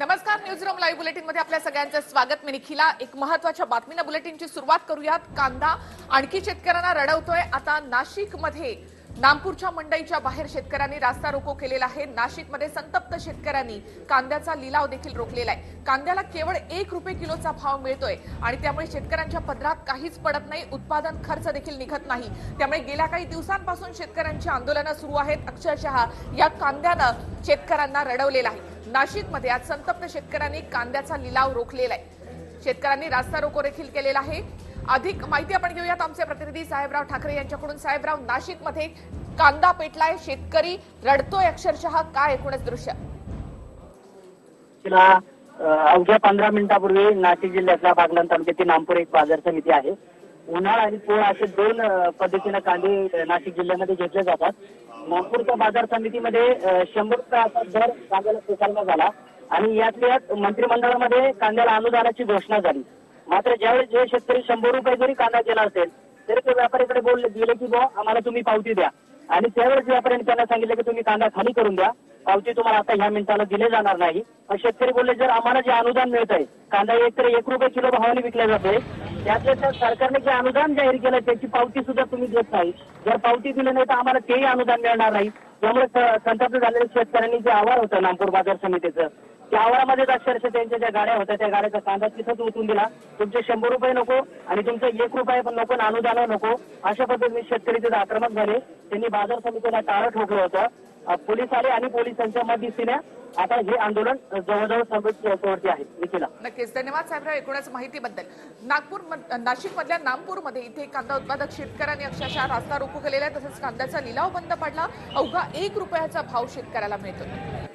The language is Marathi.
नमस्कार न्यूज रूम लाईव्ह बुलेटिनमध्ये आपल्या सगळ्यांचं स्वागत. मी निखिला. एक महत्त्वाच्या बातमीनं बुलेटिनची सुरुवात करूयात. कांदा आणखी शेतकऱ्यांना रडवतोय. आता नाशिकमध्ये नामपूरच्या मंडईच्या बाहेर शेतकऱ्यांनी रास्ता रोको केलेला आहे. नाशिकमध्ये संतप्त शेतकऱ्यांनी कांद्याचा लिलाव देखील रोखलेला आहे. कांद्याला केवळ एक रुपये किलोचा भाव मिळतोय आणि त्यामुळे शेतकऱ्यांच्या पदरात काहीच पडत नाही. उत्पादन खर्च देखील निघत नाही. त्यामुळे गेल्या काही दिवसांपासून शेतकऱ्यांची आंदोलनं सुरू आहेत. अक्षरशः या कांद्यानं शेतकऱ्यांना रडवलेलं आहे. नाशिकमध्ये आज संतप्त शेतकऱ्यांनी कांद्याचा लिलाव रोखलेला आहे. शेतकऱ्यांनी रास्ता रोको देखील केलेला आहे. अधिक माहिती आपण घेऊयात आमचे प्रतिनिधी साहेबराव ठाकरे यांच्याकडून. साहेबराव नाशिकमध्ये कांदा पेटलाय शेतकरी रडतोय अक्षरशः. काय एकूणच दृश्य? अवघ्या पंधरा मिनिटापूर्वी नाशिक जिल्ह्यातल्या बागलाण तालुक्यातील नामपूर एक बाजार समिती आहे. उन्हाळा आणि पोळ असे दोन पद्धतीने पद्धतीनं कांदे नाशिक जिल्ह्यामध्ये घेतले जातात. नागपूरच्या बाजार समितीमध्ये शंभर रुपये असा दर कांद्याला स्वीकारला झाला आणि यातल्या यात मंत्रिमंडळामध्ये कांद्याला अनुदानाची घोषणा झाली. मात्र ज्यावेळी जे शेतकरी शंभर रुपये जरी कांदा गेला असेल तरी ते व्यापाऱ्याकडे बोलले गेले की बुवा आम्हाला तुम्ही पावती द्या. आणि त्यावेळेस व्यापाऱ्यांनी त्यांना सांगितलं की तुम्ही कांदा खाली करून द्या. पावती तुम्हाला आता ह्या मिनिटाला दिले जाणार नाही. पण शेतकरी बोलले जर आम्हाला जे अनुदान मिळत आहे कांदा एक तर एक रुपये किलो भावाने विकला जातोय त्यातल्या त्यात सरकारने जे अनुदान जाहीर केलं त्याची पावती सुद्धा तुम्ही देत नाही. जर पावती दिली नाही तर आम्हाला तेही अनुदान मिळणार नाही. त्यामुळे संतप्त झालेल्या शेतकऱ्यांनी जे आवार होतं नागपूर बाजार समितीचं त्या आवारामध्येच अक्षरशः त्यांच्या ज्या गाड्या होत्या त्या गाड्याचा कांदा तिथंच उतरून दिला. तुमचे शंभर रुपये नको आणि तुमचे एक रुपये पण नको अनुदान नको. अशा पद्धतीने शेतकरी तिथे आक्रमक झाले. त्यांनी बाजार समितीला टाळं ठोकलं होतं. पोलीस आले आणि पोलिसांच्या मदतीने आता हे आंदोलन जवळजवळ संपवरती आहे. निखिला. नक्कीच. धन्यवाद साहेबराव एकूणच माहितीबद्दल. नागपूर नाशिक मधल्या नामपूरमध्ये इथे कांदा उत्पादक शेतकऱ्यांनी अक्षरशः रास्ता रोखू केलेला आहे. तसंच कांद्याचा लिलाव बंद पडला. अवघा एक रुपयाचा भाव शेतकऱ्याला मिळतो